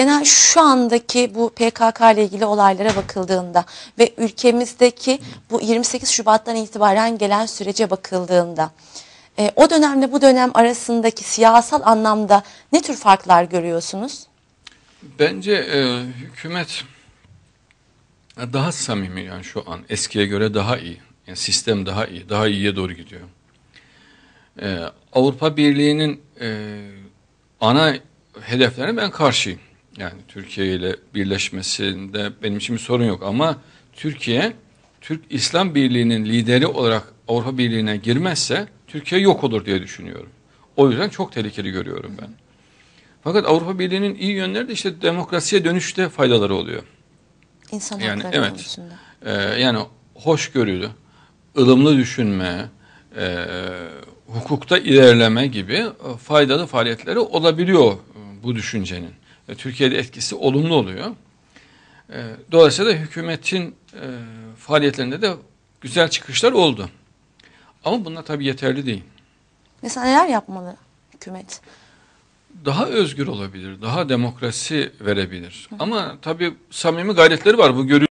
Genel şu andaki bu PKK ile ilgili olaylara bakıldığında ve ülkemizdeki bu 28 Şubat'tan itibaren gelen sürece bakıldığında e, o dönemle bu dönem arasındaki siyasal anlamda ne tür farklar görüyorsunuz? Bence e, hükümet daha samimi yani şu an eskiye göre daha iyi. Yani sistem daha iyi, daha iyiye doğru gidiyor. E, Avrupa Birliği'nin e, ana hedeflerine ben karşıyım. Yani Türkiye ile birleşmesinde benim için bir sorun yok ama Türkiye Türk İslam Birliği'nin lideri olarak Avrupa Birliği'ne girmezse Türkiye yok olur diye düşünüyorum. O yüzden çok tehlikeli görüyorum ben. Fakat Avrupa Birliği'nin iyi yönleri de işte demokrasiye dönüşte faydaları oluyor. İnsan Yani hakları evet. konusunda. Ee, yani hoşgörülü, ılımlı düşünme, e, hukukta ilerleme gibi e, faydalı faaliyetleri olabiliyor e, bu düşüncenin. E, Türkiye'de etkisi olumlu oluyor. E, dolayısıyla hükümetin e, faaliyetlerinde de güzel çıkışlar oldu. Ama bunlar tabii yeterli değil. Mesela neler yapmalı hükümet? Daha özgür olabilir, daha demokrasi verebilir. Ama tabii samimi gayretleri var bu görü